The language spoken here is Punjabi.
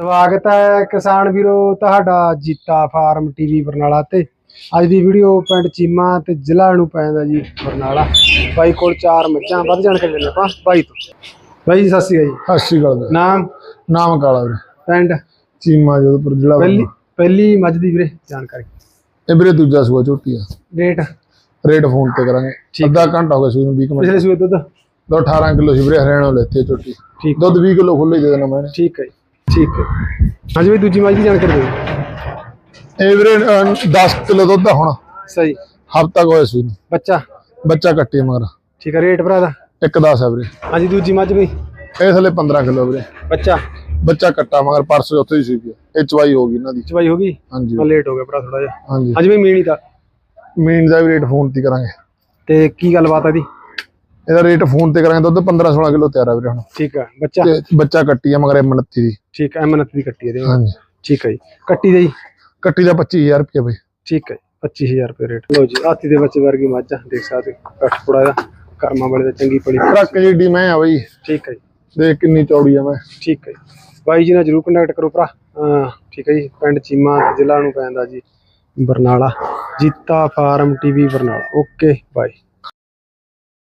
ਸਵਾਗਤ ਹੈ ਕਿਸਾਨ ਵੀਰੋ ਤੁਹਾਡਾ ਜੀਤਾ ਫਾਰਮ ਟੀਵੀ ਬਰਨਾਲਾ ਤੇ। ਅੱਜ ਦੀ ਵੀਡੀਓ ਪਿੰਡ ਚੀਮਾ ਤੇ ਜ਼ਿਲ੍ਹਾ ਨੂੰ ਪੈਂਦਾ ਜੀ ਬਰਨਾਲਾ। ਬਾਈ ਕੋਲ ਚਾਰ ਮੱਝਾਂ ਵੱਧ ਜਾਣਕਾਰੀ ਲੈਣੇ ਆਪਾਂ ਬਾਈ ਤੋਂ। ਬਾਈ ਜੀ ਸਤਿ ਸ਼੍ਰੀ ਅਕਾਲ ਸਤਿ ਸ਼੍ਰੀ ਅਕਾਲ ਵੀਰੇ। ਜੀ ਨਾਮ? ਨਾਮ ਕਾਲਾ ਵੀਰੇ। ਪਿੰਡ? ਚੀਮਾ ਜੋਧਪੁਰ ਜ਼ਿਲ੍ਹਾ ਪਹਿਲੀ ਪਹਿਲੀ ਮੱਝ ਦੀ ਵੀਰੇ ਜਾਣਕਾਰੀ। ਇਹ ਵੀਰੇ ਦੂਜਾ ਸੂਆ ਝੋਟੀ ਆ। ਰੇਟ? ਰੇਟ ਫੋਨ ਤੇ ਕਰਾਂਗੇ। ਅੱਧਾ ਘੰਟਾ ਹੋ ਗਿਆ ਸੂਈ ਨੂੰ 20 ਮਿੰਟ। ਪਿਛਲੇ ਸੂਏ ਦੁੱਧ? ਦੋ 18 ਕਿਲੋ ਸੀ ਵੀਰੇ ਹਰਿਆਣਾ ਲੈਤੀ ਝੋਟੀ। ਠੀਕ। ਦੁੱਧ 20 ਕਿਲੋ ਖੁੱਲੇ ਦੇ ਦੇਣਾ ਮੈਂ ਠੀਕ ਹੈ ਜੀ, ਠੀਕ ਹੈ। ਹਾਂਜੀ ਬਾਈ ਦੂਜੀ ਮੱਝ ਦੀ ਜਾਣਕਾਰੀ ਦਿਓ? ਇਹ ਵੀਰੇ 10 ਕਿਲੋ ਦੁੱਧ ਆ ਹੁਣ। ਸਹੀ। ਹਫਤਾ ਹੋਇਆ ਸੂਈ ਨੂੰ ਬੱਚਾ? ਬੱਚਾ ਕੱਟੇ ਮਗਰ। ਠੀਕ ਹੈ ਰੇਟ ਭਰਾ ਦਾ? ਇੱਕ 10 ਹੈ ਵੀਰੇ। ਹਾਂਜੀ ਦੂਜੀ ਮੱਝ ਵੀ ਇਹ ਥਲੇ 15 ਕਿਲੋ ਵੀਰੇ। ਬੱਚਾ? ਬੱਚਾ ਕੱਟਾ ਮਗਰ ਪਰਸੋਂ ਉੱਥੇ ਹੀ ਆ। ਇਹ ਚਵਾਈ ਹੋ ਗਈ ਇਹਨਾਂ ਦੀ। ਚਵਾਈ ਹੋ ਗਈ? ਹਾਂਜੀ। ਮੈਂ ਲੇਟ ਹੋ ਗਿਆ ਭਰਾ ਥੋੜਾ ਜਿਹਾ। ਹਾਂਜੀ। ਹਾਂਜੀ ਬਈ ਮੀਣੀ ਦਾ? ਮੀਨ ਦਾ ਵੀ ਰੇਟ ਫੋਨ ਤੇ ਕਰਾਂਗੇ। ਤੇ ਕੀ ਗੱਲਬਾਤ ਹੈ ਦੀ ਇਹਦਾ ਰੇਟ ਫੋਨ ਤੇ ਕਰਾਂਗੇ ਦੁੱਧ 15 16 ਕਿਲੋ ਤਿਆਰ ਆ ਵੀਰੇ ਹੁਣ। ਠੀਕ ਹੈ ਬੱਚਾ? ਤੇ ਬੱਚਾ ਕੱਟੀ ਆ ਮਗਰ ਇਹ 29 ਦੀ। ਠੀਕ ਹੈ ਐਮਨਤ ਦੀ ਕੱਟੀ ਇਹਦੇ ਹਾਂਜੀ। ਠੀਕ ਹੈ ਜੀ। ਕੱਟੀ ਦੇ ਜੀ? ਕੱਟੀ ਦਾ 25000 ਰੁਪਏ ਬਈ। ਠੀਕ ਜੀ 25000 ਰੁਪਏ ਰੇਟ ਲੋ ਜੀ ਹਾਥੀ ਦੇ ਬੱਚੇ ਵਰਗੀ ਮੱਝ ਆ ਦੇਖ ਸਕਦੇ। ਕੱਟ ਥੋੜਾ ਜਿਹਾ ਕਰਮਾਂ ਵਾਲੇ ਦਾ ਚੰਗੀ ਪਲੀ ਟਰੱਕ ਜਿਹੜੀ ਮੈਂ ਆ ਬਈ। ਠੀਕ ਹੈ ਜੀ। ਦੇਖ ਕਿੰਨੀ ਚੌੜੀ ਆ ਮੈਂ। ਠੀਕ ਹੈ ਜੀ। ਬਾਈ ਜੀ ਨਾਲ ਜਰੂਰ ਕੰਟੈਕਟ ਕਰੋ ਭਰਾ। ਠੀਕ ਹੈ ਜੀ ਪਿੰਡ ਚੀਮਾ ਜ਼ਿਲ੍ਹਾ ਨੂੰ ਪੈਂਦਾ ਜੀ Barnala. Jeeta farm TV Barnala. Okay bye.